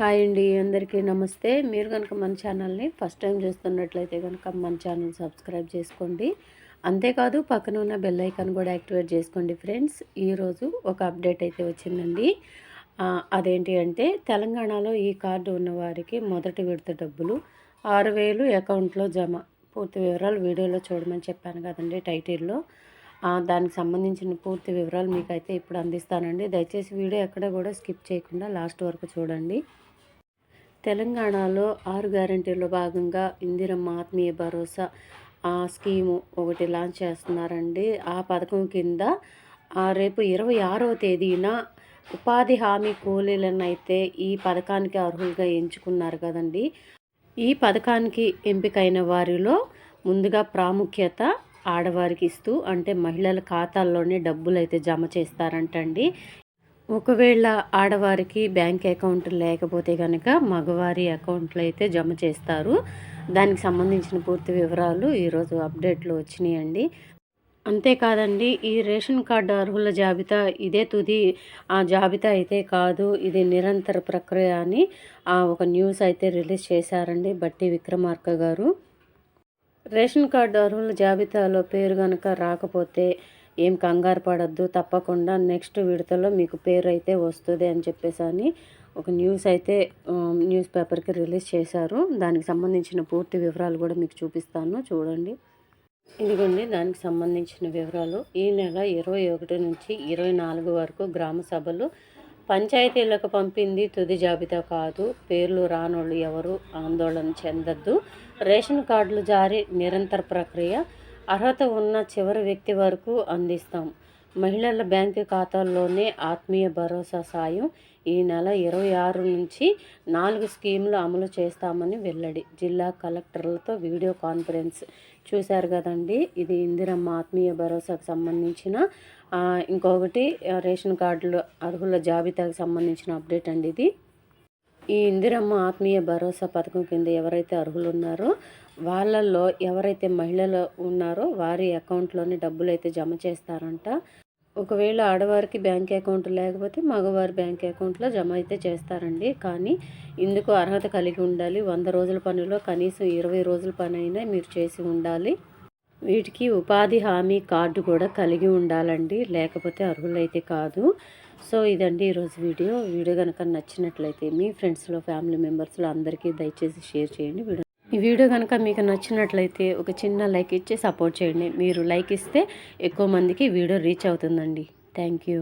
Hi అండి అందరికీ నమస్తే. మీరు కనుక మన ఛానల్ని ఫస్ట్ టైం చూస్తున్నట్లయితే కనుక మన ఛానల్ సబ్స్క్రైబ్ చేసుకోండి. అంతేకాదు పక్కన ఉన్న బెల్ ఐకాన్ కూడా యాక్టివేట్ చేసుకోండి ఫ్రెండ్స్. ఈరోజు ఒక అప్డేట్ అయితే వచ్చిందండి. అదేంటి అంటే తెలంగాణలో ఈ కార్డు ఉన్నవారికి మొదటి విడత డబ్బులు ఆరు వేలు అకౌంట్లో జమ. పూర్తి వివరాలు వీడియోలో చూడమని చెప్పాను కదండి టైటిల్లో. దానికి సంబంధించిన పూర్తి వివరాలు మీకైతే ఇప్పుడు అందిస్తానండి. దయచేసి వీడియో ఎక్కడ కూడా స్కిప్ చేయకుండా లాస్ట్ వరకు చూడండి. తెలంగాణలో ఆరు గ్యారంటీలో భాగంగా ఇందిరమ్మ ఆత్మీయ భరోసా ఆ స్కీము ఒకటి లాంచ్ చేస్తున్నారండి. ఆ పథకం కింద రేపు ఇరవై ఆరవ తేదీన ఉపాధి హామీ కూలీలను అయితే ఈ పథకానికి అర్హులుగా ఎంచుకున్నారు కదండి. ఈ పథకానికి ఎంపికైన వారిలో ముందుగా ప్రాముఖ్యత ఆడవారికి ఇస్తూ అంటే మహిళల ఖాతాల్లోనే డబ్బులు అయితే జమ చేస్తారంటండి. ఒకవేళ ఆడవారికి బ్యాంక్ అకౌంట్ లేకపోతే కనుక మగవారి అకౌంట్లో అయితే జమ చేస్తారు. దానికి సంబంధించిన పూర్తి వివరాలు ఈరోజు అప్డేట్లో వచ్చినాయండి. అంతేకాదండి ఈ రేషన్ కార్డు అర్హుల జాబితా ఇదే తుది. ఆ జాబితా అయితే కాదు ఇది నిరంతర ప్రక్రియ అని ఒక న్యూస్ అయితే రిలీజ్ చేశారండి బట్టి విక్రమార్క గారు. రేషన్ కార్డు అర్హుల జాబితాలో పేరు కనుక రాకపోతే ఏం కంగారు పడద్దు తప్పకుండా నెక్స్ట్ విడతలో మీకు పేరు అయితే వస్తుంది అని చెప్పేసి అని ఒక న్యూస్ అయితే న్యూస్ పేపర్కి రిలీజ్ చేశారు. దానికి సంబంధించిన పూర్తి వివరాలు కూడా మీకు చూపిస్తాను. చూడండి. ఇదిగోండి దానికి సంబంధించిన వివరాలు. ఈ నెల ఇరవై ఒకటి నుంచి ఇరవై నాలుగు వరకు గ్రామ సభలు పంచాయతీలకు పంపింది తుది జాబితా కాదు. పేర్లు రానోళ్ళు ఎవరు ఆందోళన చెందద్దు. రేషన్ కార్డులు జారీ నిరంతర ప్రక్రియ అర్హత ఉన్న చివరి వ్యక్తి వరకు అందిస్తాం. మహిళల బ్యాంకు ఖాతాల్లోనే ఆత్మీయ భరోసా సాయం ఈ నెల ఇరవై ఆరు నుంచి నాలుగు స్కీములు అమలు చేస్తామని వెల్లడి జిల్లా కలెక్టర్లతో వీడియో కాన్ఫరెన్స్ చూశారు కదండి. ఇది ఇందిరమ్మ ఆత్మీయ భరోసాకు సంబంధించిన ఇంకొకటి రేషన్ కార్డులు అర్హుల జాబితాకు సంబంధించిన అప్డేట్ అండి ఇది. ఈ ఇందిరమ్మ ఆత్మీయ భరోసా పథకం కింద ఎవరైతే అర్హులు ఉన్నారో వాళ్ళల్లో ఎవరైతే మహిళలు ఉన్నారో వారి అకౌంట్లోనే డబ్బులు అయితే జమ చేస్తారంట. ఒకవేళ ఆడవారికి బ్యాంక్ అకౌంట్ లేకపోతే మగవారి బ్యాంక్ అకౌంట్లో జమ అయితే చేస్తారండి. కానీ ఇందుకు అర్హత కలిగి ఉండాలి. వంద రోజుల పనిలో కనీసం ఇరవై రోజుల పని అయినా మీరు చేసి ఉండాలి. వీటికి ఉపాధి హామీ కార్డు కూడా కలిగి ఉండాలండి. లేకపోతే అర్హులైతే కాదు. సో ఇదండి ఈరోజు వీడియో. వీడియో కనుక నచ్చినట్లయితే మీ ఫ్రెండ్స్లో ఫ్యామిలీ మెంబర్స్లో అందరికీ దయచేసి షేర్ చేయండి. వీడియో ఈ వీడియో కనుక మీకు నచ్చినట్లయితే ఒక చిన్న లైక్ ఇచ్చి సపోర్ట్ చేయండి. మీరు లైక్ ఇస్తే ఎక్కువ మందికి వీడియో రీచ్ అవుతుందండి. Thank you.